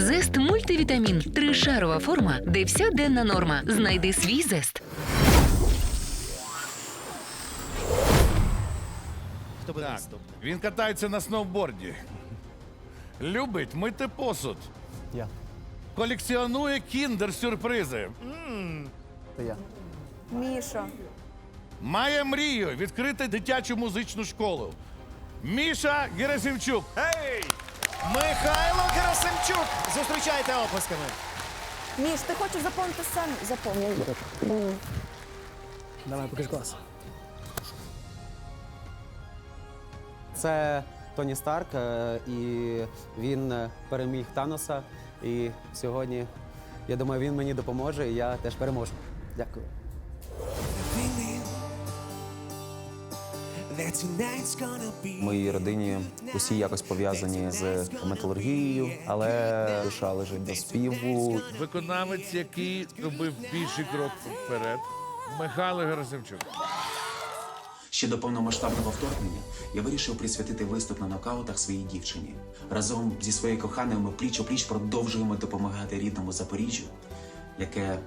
Зест мультивітамін. Тришарова форма, де вся денна норма. Знайди свій зест. Хто буде Так, наступний? він катається на сноуборді. Любить мити посуд. Я. Колекціонує кіндер-сюрпризи. Це я. Міша. Має мрію відкрити дитячу музичну школу. Міша Герасимчук. Гей! Михайло Герасимчук! Зустрічайте оплесками. Міш, ти хочеш заповнити сам? Заповни. Давай, покажи клас. Це Тоні Старк, е, і він е, переміг Таноса. І сьогодні, я думаю, він мені допоможе, і я теж переможу. Дякую. Моїй родині усі якось пов'язані з металургією, але душа лежить до співу. Виконавець, який робив більший крок вперед. Михайло Герасимчук. Ще до повномасштабного вторгнення я вирішив присвятити виступ на нокаутах своїй дівчині. Разом зі своєю коханою ми пліч опліч продовжуємо допомагати рідному Запоріжжю, яке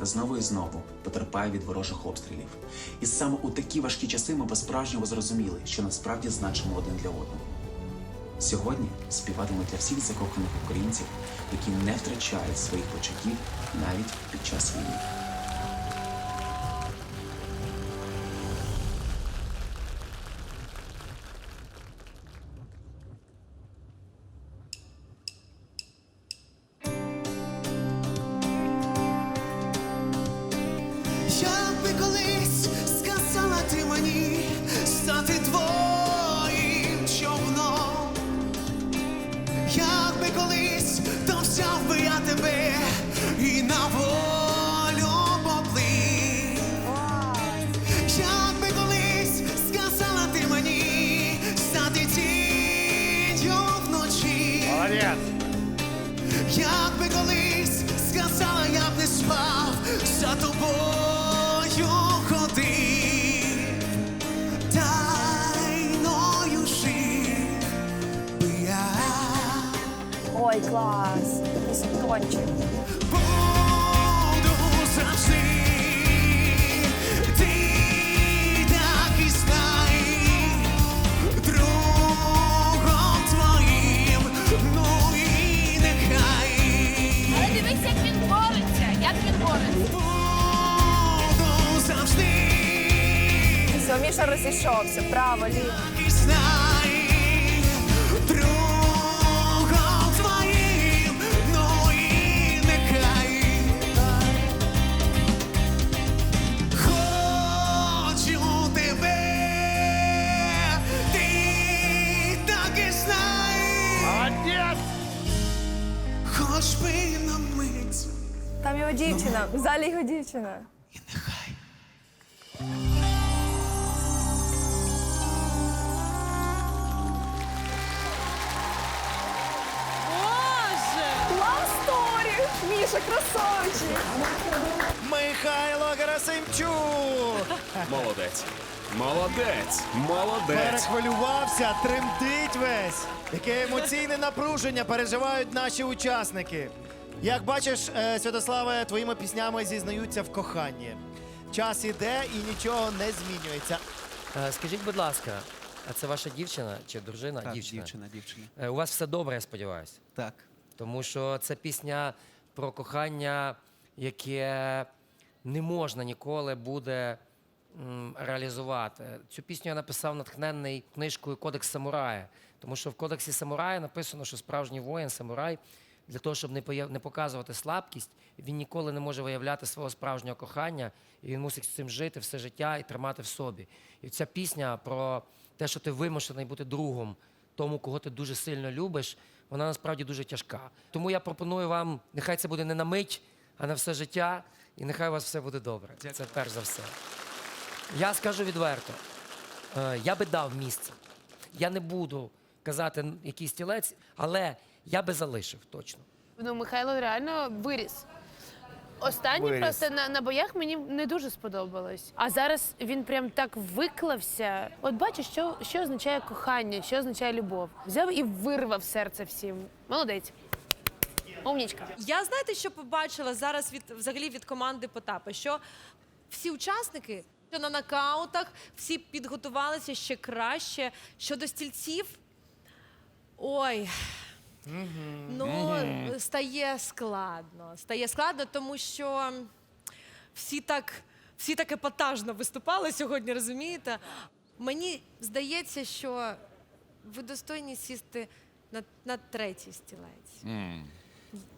знову і знову потерпає від ворожих обстрілів. І саме у такі важкі часи ми по-справжньому зрозуміли, що насправді значимо один для одного. Сьогодні співатиму для всіх закоханих українців, які не втрачають своїх почуттів навіть під час війни. Як би колись сказала ти мені стати твоїм човном, як би колись то взяв би я тебе і на волю поплив. Як би колись сказала ти мені стати тінню вночі. Як би колись сказала, я б не спав, за тобою завжди. Все, Міша розійшовся. Право, ліво. Там його дівчина. В залі його дівчина. І нехай. Love story! Міша, красавчик! Михайло Герасимчук! Молодець. Молодець. Молодець. Перехвилювався, тремтить весь. Яке емоційне напруження переживають наші учасники. Як бачиш, е, Святославе, твоїми піснями зізнаються в коханні. Час іде і нічого не змінюється. Е, Скажіть, будь ласка, а це ваша дівчина чи дружина? Так, дівчина. дівчина, дівчина. Е, У вас все добре, я сподіваюся. Так. Тому що це пісня про кохання, яке не можна ніколи буде реалізувати. Цю пісню я написав натхненний книжкою Кодекс самурая. Тому що в кодексі самурая написано, що справжній воїн, самурай, для того, щоб не показувати слабкість, він ніколи не може виявляти свого справжнього кохання, і він мусить з цим жити все життя і тримати в собі. І ця пісня про те, що ти вимушений бути другом тому, кого ти дуже сильно любиш, вона насправді дуже тяжка. Тому я пропоную вам, нехай це буде не на мить, а на все життя, і нехай у вас все буде добре. Це перш за все. Я скажу відверто, е, я би дав місце. Я не буду казати який стілець, але я би залишив точно. Ну, Михайло реально виріс. Останній Виріс. просто на, на боях мені не дуже сподобалось. А зараз він прям так виклався. От бачиш, що, що означає кохання, що означає любов. Взяв і вирвав серце всім. Молодець. Умнічка. Я знаєте, що побачила зараз від взагалі від команди Потапа, що всі учасники що на нокаутах, всі підготувалися ще краще. Щодо стільців, ой. Ну, стає складно. Стає складно, тому що всі так, всі так епатажно виступали сьогодні, розумієте? Мені здається, що ви достойні сісти на, на третій стілець.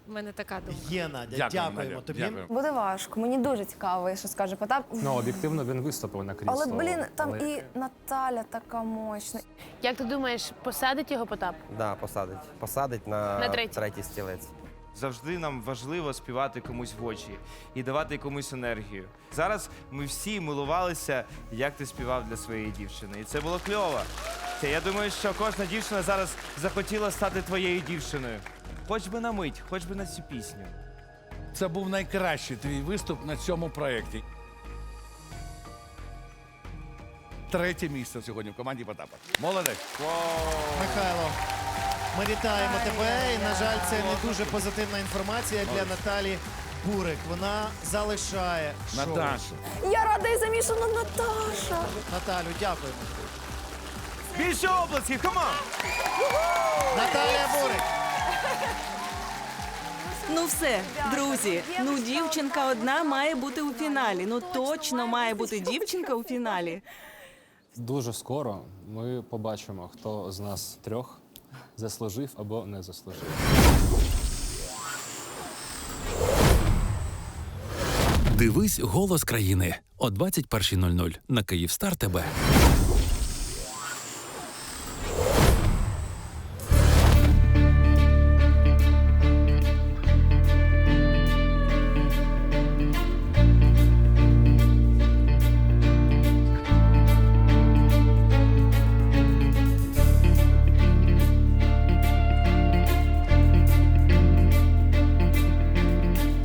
У мене така думка. Є, Надя, Дякую, дякуємо Надя, тобі. дякую. Буде важко. Мені дуже цікаво, що скаже Потап. Ну, об'єктивно він виступив на крісло. Але, блін, там але- і Наталя така мощна. Як ти думаєш, посадить його Потап? Да, посадить. Посадить на, На третій. третій стілець. Завжди нам важливо співати комусь в очі і давати комусь енергію. Зараз ми всі милувалися, як ти співав для своєї дівчини. І це було кльово. Це, Я думаю, що кожна дівчина зараз захотіла стати твоєю дівчиною. Хоч би на мить, хоч би на цю пісню. Це був найкращий твій виступ на цьому проєкті. Третє місце сьогодні в команді Потапа. Молодець. Михайло, ми вітаємо тебе. І, на жаль, це не дуже позитивна інформація для Наталі Бурик. Вона залишає шоу. Наташа. Я рада і замішана Наташа. Наталю, дякуємо. Більше обласків, команд! Наталія Бурик. Ну все, друзі. Ну, дівчинка одна має бути у фіналі. Ну точно має бути дівчинка у фіналі. Дуже скоро ми побачимо, хто з нас трьох заслужив або не заслужив. Дивись голос країни о 21.00 на Київстар ТБ.